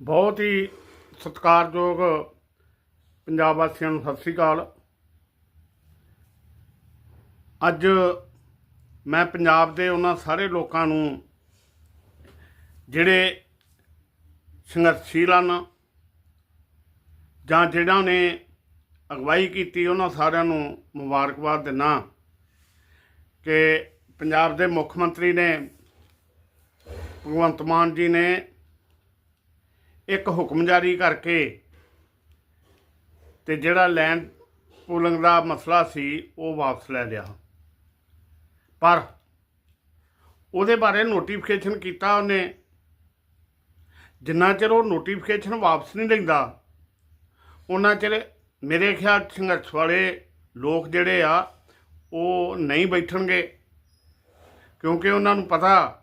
ਬਹੁਤ ਹੀ ਸਤਿਕਾਰਯੋਗ ਪੰਜਾਬ ਵਾਸੀਆਂ ਨੂੰ ਸਤਿ ਸ੍ਰੀ ਅਕਾਲ। ਅੱਜ ਮੈਂ ਪੰਜਾਬ ਦੇ ਉਹਨਾਂ ਸਾਰੇ ਲੋਕਾਂ ਨੂੰ, ਜਿਹੜੇ ਸੰਘਰਸ਼ੀਲ ਹਨ ਜਾਂ ਜਿਹੜਾ ਨੇ ਅਗਵਾਈ ਕੀਤੀ ਉਹਨਾਂ ਸਾਰਿਆਂ ਨੂੰ ਮੁਬਾਰਕਬਾਦ ਦਿੰਦਾ ਕਿ ਪੰਜਾਬ ਦੇ ਮੁੱਖ ਮੰਤਰੀ ਨੇ ਭਗਵੰਤ ਮਾਨ ਜੀ ਨੇ ਇੱਕ ਹੁਕਮ ਜਾਰੀ ਕਰਕੇ ਤੇ ਜਿਹੜਾ ਲੈਂਡ ਪੂਲਿੰਗ ਦਾ ਮਸਲਾ ਸੀ, ਉਹ ਵਾਪਸ ਲੈ ਲਿਆ। ਪਰ ਉਹਦੇ ਬਾਰੇ ਨੋਟੀਫਿਕੇਸ਼ਨ ਕੀਤਾ ਉਹਨੇ। ਜਿੰਨਾ ਚਿਰ ਉਹ ਨੋਟੀਫਿਕੇਸ਼ਨ ਵਾਪਸ ਨਹੀਂ ਲੈਂਦਾ, ਉਹਨਾਂ ਚਿਰ ਮੇਰੇ ਖਿਆਲ ਸੰਘਰਸ਼ ਵਾਲੇ ਲੋਕ ਜਿਹੜੇ ਆ, ਉਹ ਨਹੀਂ ਬੈਠਣਗੇ। ਕਿਉਂਕਿ ਉਹਨਾਂ ਨੂੰ ਪਤਾ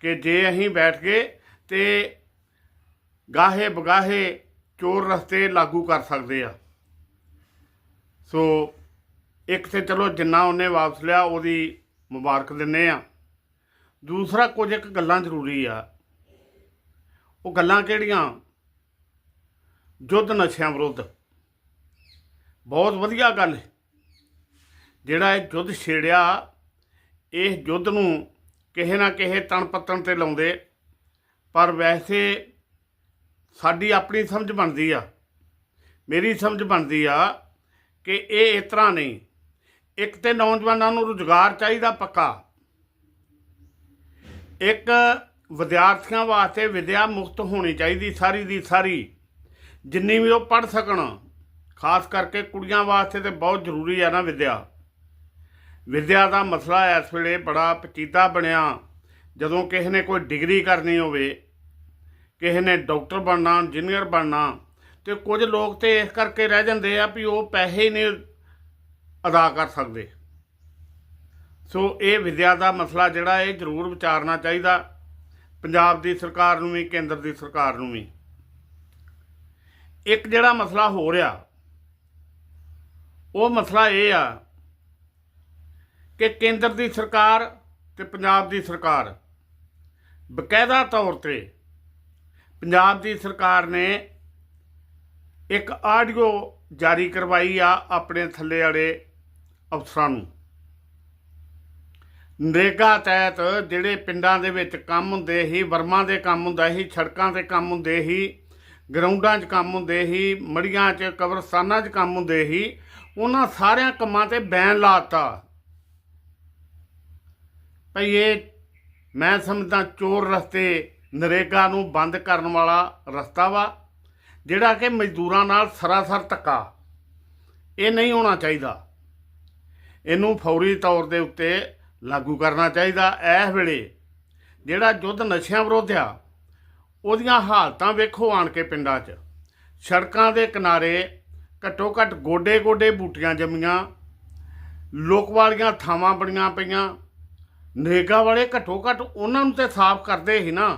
ਕਿ ਜੇ ਅਸੀਂ ਬੈਠ ਗਏ ਤੇ ਗਾਹੇ ਬਗਾਹੇ ਚੋਰ ਰਸਤੇ ਲਾਗੂ ਕਰ ਸਕਦੇ ਆ। ਸੋ ਇੱਕ ਤੇ ਚਲੋ ਜਿੰਨਾ ਉਹਨੇ ਵਾਪਸ ਲਿਆ, ਉਹਦੀ ਮੁਬਾਰਕ ਦਿੰਨੇ ਆ। ਦੂਸਰਾ ਕੁਝ ਇੱਕ ਗੱਲਾਂ ਜ਼ਰੂਰੀ ਆ। ਉਹ ਗੱਲਾਂ ਕਿਹੜੀਆਂ? ਜੁੱਧ ਨਸ਼ਿਆਂ ਵਿਰੁੱਧ। ਬਹੁਤ ਵਧੀਆ ਗੱਲ ਹੈ। ਜਿਹੜਾ ਇਹ ਜੁੱਧ ਛੇੜਿਆ, ਇਹ ਜੁੱਧ ਨੂੰ ਕਿਸੇ ਨਾ ਕਿਸੇ ਤਣ ਪੱਤਣ ਤੇ ਲਾਉਂਦੇ, ਪਰ ਵੈਸੇ ਸਾਡੀ ਆਪਣੀ ਸਮਝ ਬਣਦੀ ਆ। ਮੇਰੀ ਸਮਝ ਬਣਦੀ ਆ ਕਿ ਇਹ ਇਸ ਤਰ੍ਹਾਂ ਨਹੀਂ। ਇੱਕ ਤੇ ਨੌਜਵਾਨਾਂ ਨੂੰ ਰੁਜ਼ਗਾਰ ਚਾਹੀਦਾ ਪੱਕਾ। ਇੱਕ ਵਿਦਿਆਰਥੀਆਂ ਵਾਸਤੇ ਵਿਦਿਆ ਮੁਕਤ ਹੋਣੀ ਚਾਹੀਦੀ ਸਾਰੀ ਦੀ ਸਾਰੀ। ਜਿੰਨੀ ਵੀ ਉਹ ਪੜ੍ਹ ਸਕਣ, ਖਾਸ ਕਰਕੇ ਕੁੜੀਆਂ ਵਾਸਤੇ ਤੇ ਬਹੁਤ ਜ਼ਰੂਰੀ ਆ ਨਾ ਵਿਦਿਆ। ਵਿਦਿਆ ਦਾ ਮਸਲਾ ਇਸ ਵੇਲੇ ਬੜਾ ਪਚੀਦਾ ਬਣਿਆ। ਜਦੋਂ ਕਿਸੇ ਨੇ ਕੋਈ ਡਿਗਰੀ ਕਰਨੀ ਹੋਵੇ ਕਿਸੇ ਨੇ ਡਾਕਟਰ ਬਣਨਾ, ਇੰਜੀਨੀਅਰ ਬਣਨਾ, ਤੇ ਕੁਝ ਲੋਕ ਤੇ ਇਸ ਕਰਕੇ ਰਹਿ ਜਾਂਦੇ ਆ ਵੀ ਉਹ ਪੈਸੇ ਹੀ ਨਹੀਂ ਅਦਾ ਕਰ ਸਕਦੇ। ਸੋ ਇਹ ਵਿਦਿਆ ਦਾ ਮਸਲਾ ਜਿਹੜਾ ਇਹ ਜ਼ਰੂਰ ਵਿਚਾਰਨਾ ਚਾਹੀਦਾ, ਪੰਜਾਬ ਦੀ ਸਰਕਾਰ ਨੂੰ ਵੀ, ਕੇਂਦਰ ਦੀ ਸਰਕਾਰ ਨੂੰ ਵੀ। ਇੱਕ ਜਿਹੜਾ ਮਸਲਾ ਹੋ ਰਿਹਾ, ਉਹ ਮਸਲਾ ਇਹ ਆ ਕਿ ਕੇਂਦਰ ਦੀ ਸਰਕਾਰ ਤੇ ਪੰਜਾਬ ਦੀ ਸਰਕਾਰ ਬਕਾਇਦਾ ਤੌਰ ਤੇ ਪੰਜਾਬ ਦੀ ਸਰਕਾਰ ਨੇ ਇੱਕ ਆਡੀਓ ਜਾਰੀ ਕਰਵਾਈ ਆ ਆਪਣੇ ਥੱਲੇ ਵਾਲੇ ਅਫਸਰਾਂ ਨੂੰ। ਨਰੇਗਾ ਤਹਿਤ ਜਿਹੜੇ ਪਿੰਡਾਂ ਦੇ ਵਿੱਚ ਕੰਮ ਹੁੰਦੇ ਸੀ, ਵਰਮਾਂ ਦੇ ਕੰਮ ਹੁੰਦਾ ਸੀ, ਸੜਕਾਂ ਤੇ ਕੰਮ ਹੁੰਦੇ ਸੀ, ਗਰਾਊਂਡਾਂ 'ਚ ਕੰਮ ਹੁੰਦੇ ਸੀ ਮੜੀਆਂ 'ਚ, ਕਬਰਸਤਾਨਾਂ 'ਚ ਕੰਮ ਹੁੰਦੇ ਸੀ, ਉਹਨਾਂ ਸਾਰਿਆਂ ਕੰਮਾਂ ਤੇ ਬੈਨ ਲਾਤਾ ਭਈ ਇਹ ਮੈਂ ਸਮਝਦਾ ਚੋਰ ਰਸਤੇ ਨਰੇਗਾ ਨੂੰ ਬੰਦ ਕਰਨ ਵਾਲਾ ਰਸਤਾ ਵਾ, ਜਿਹੜਾ ਕਿ ਮਜ਼ਦੂਰਾਂ ਨਾਲ ਸਰਾਸਰ ਧੱਕਾ। ਇਹ ਨਹੀਂ ਹੋਣਾ ਚਾਹੀਦਾ। ਇਹਨੂੰ ਫੌਰੀ ਤੌਰ ਦੇ ਉੱਤੇ ਲਾਗੂ ਕਰਨਾ ਚਾਹੀਦਾ। ਇਸ ਵੇਲੇ ਜਿਹੜਾ ਯੁੱਧ ਨਸ਼ਿਆਂ ਵਿਰੁੱਧ ਆ, ਉਹਦੀਆਂ ਹਾਲਤਾਂ ਵੇਖੋ ਆਣ ਕੇ ਪਿੰਡਾਂ 'ਚ। ਸੜਕਾਂ ਦੇ ਕਿਨਾਰੇ ਘੱਟੋ ਘੱਟ ਗੋਡੇ ਗੋਡੇ ਬੂਟੀਆਂ ਜੰਮੀਆਂ। ਲੋਕ ਵਾਲੀਆਂ ਥਾਵਾਂ ਬਣੀਆਂ ਪਈਆਂ। ਨਰੇਗਾ ਵਾਲੇ ਘੱਟੋ ਘੱਟ ਉਹਨਾਂ ਨੂੰ ਤੇ ਸਾਫ਼ ਕਰਦੇ ਹੀ ਨਾ।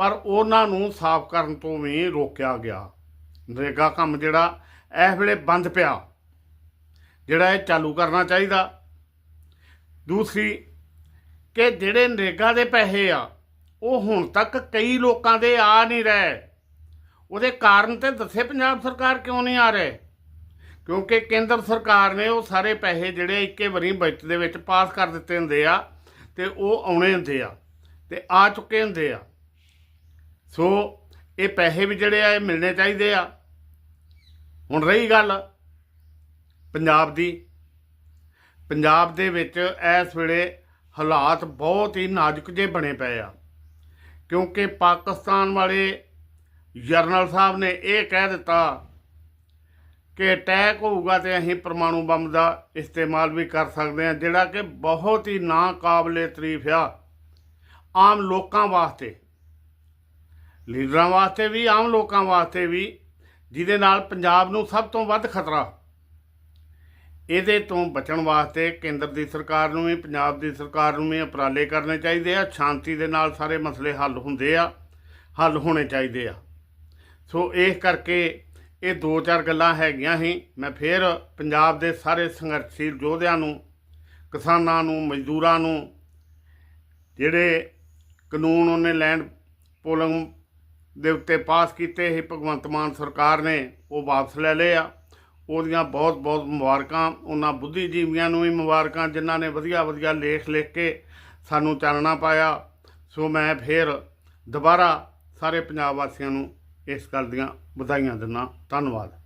ਪਰ ਉਹਨਾਂ ਨੂੰ ਸਾਫ਼ ਕਰਨ ਤੋਂ ਵੀ ਰੋਕਿਆ ਗਿਆ। ਨਰੇਗਾ ਕੰਮ ਜਿਹੜਾ, ਇਸ ਵੇਲੇ ਬੰਦ ਪਿਆ। ਜਿਹੜਾ ਇਹ ਚਾਲੂ ਕਰਨਾ ਚਾਹੀਦਾ। ਦੂਸਰੀ, ਕਿ ਜਿਹੜੇ ਨਰੇਗਾ ਦੇ ਪੈਸੇ ਆ, ਉਹ ਹੁਣ ਤੱਕ ਕਈ ਲੋਕਾਂ ਦੇ ਆ ਨਹੀਂ ਰਹੇ। ਉਹਦੇ ਕਾਰਨ ਤੇ ਦੱਸੇ ਪੰਜਾਬ ਸਰਕਾਰ ਕਿਉਂ ਨਹੀਂ ਆ ਰਹੇ? ਕਿਉਂਕਿ ਕੇਂਦਰ ਸਰਕਾਰ ਨੇ ਉਹ ਸਾਰੇ ਪੈਸੇ ਜਿਹੜੇ ਇੱਕੇ ਵਾਰੀ ਬਜਟ ਦੇ ਵਿੱਚ ਪਾਸ ਕਰ ਦਿੱਤੇ ਹੁੰਦੇ ਆ, ਤੇ ਉਹ ਆਉਣੇ ਹੁੰਦੇ ਆ, ਤੇ ਆ ਚੁੱਕੇ ਹੁੰਦੇ ਆ। ਸੋ ਇਹ ਪੈਸੇ ਵੀ ਜਿਹੜੇ ਆ, ਇਹ ਮਿਲਣੇ ਚਾਹੀਦੇ ਆ। ਹੁਣ ਰਹੀ ਗੱਲ ਪੰਜਾਬ ਦੀ। ਪੰਜਾਬ ਦੇ ਵਿੱਚ ਇਸ ਵੇਲੇ ਹਾਲਾਤ ਬਹੁਤ ਹੀ ਨਾਜ਼ੁਕ ਜੇ ਬਣੇ ਪਏ ਆ। ਕਿਉਂਕਿ ਪਾਕਿਸਤਾਨ ਵਾਲੇ ਜਰਨਲ ਸਾਹਿਬ ਨੇ ਇਹ ਕਹਿ ਦਿੱਤਾ ਕਿ ਅਟੈਕ ਹੋਊਗਾ ਤੇ ਅਸੀਂ ਪਰਮਾਣੂ ਬੰਬ ਦਾ ਇਸਤੇਮਾਲ ਵੀ ਕਰ ਸਕਦੇ ਹਾਂ, ਜਿਹੜਾ ਕਿ ਬਹੁਤ ਹੀ ਨਾਕਾਬਲੇ ਤਾਰੀਫ ਆ ਆਮ ਲੋਕਾਂ ਵਾਸਤੇ। ਲੀਡਰਾਂ ਵਾਸਤੇ ਵੀ, ਆਮ ਲੋਕਾਂ ਵਾਸਤੇ ਵੀ, ਜਿਹਦੇ ਨਾਲ ਪੰਜਾਬ ਨੂੰ ਸਭ ਤੋਂ ਵੱਧ ਖਤਰਾ ਇਹਦੇ ਤੋਂ ਬਚਣ ਵਾਸਤੇ ਕੇਂਦਰ ਦੀ ਸਰਕਾਰ ਨੂੰ ਵੀ, ਪੰਜਾਬ ਦੀ ਸਰਕਾਰ ਨੂੰ ਵੀ ਉਪਰਾਲੇ ਕਰਨੇ ਚਾਹੀਦੇ ਆ। ਸ਼ਾਂਤੀ ਦੇ ਨਾਲ ਸਾਰੇ ਮਸਲੇ ਹੱਲ ਹੁੰਦੇ ਆ, ਹੱਲ ਹੋਣੇ ਚਾਹੀਦੇ ਆ। ਸੋ ਇਸ ਕਰਕੇ ਇਹ ਦੋ ਚਾਰ ਗੱਲਾਂ ਹੈਗੀਆਂ ਹੀ ਮੈਂ ਫੇਰ ਪੰਜਾਬ ਦੇ ਸਾਰੇ ਸੰਘਰਸ਼ੀਲ ਯੋਧਿਆਂ ਨੂੰ, ਕਿਸਾਨਾਂ ਨੂੰ, ਮਜ਼ਦੂਰਾਂ ਨੂੰ, ਜਿਹੜੇ ਕਾਨੂੰਨ ਉਹਨੇ ਲੈਂਡ ਪੋਲਿੰਗ ਦੇ ਉੱਤੇ ਪਾਸ ਕੀਤੇ ਸੀ ਭਗਵੰਤ ਮਾਨ ਸਰਕਾਰ ਨੇ ਉਹ ਵਾਪਸ ਲੈ ਲਏ ਆ। ਉਹਦੀਆਂ ਬਹੁਤ ਬਹੁਤ ਮੁਬਾਰਕਾਂ, ਉਹਨਾਂ ਬੁੱਧੀਜੀਵੀਆਂ ਨੂੰ ਵੀ ਮੁਬਾਰਕਾਂ, ਜਿਨ੍ਹਾਂ ਨੇ ਵਧੀਆ ਵਧੀਆ ਲੇਖ ਲਿਖ ਕੇ ਸਾਨੂੰ ਚਾਨਣਾ ਪਾਇਆ। ਸੋ ਮੈਂ ਫੇਰ ਦੁਬਾਰਾ ਸਾਰੇ ਪੰਜਾਬ ਵਾਸੀਆਂ ਨੂੰ ਇਸ ਗੱਲ ਦੀਆਂ ਵਧਾਈਆਂ ਦਿੰਦਾ। ਧੰਨਵਾਦ।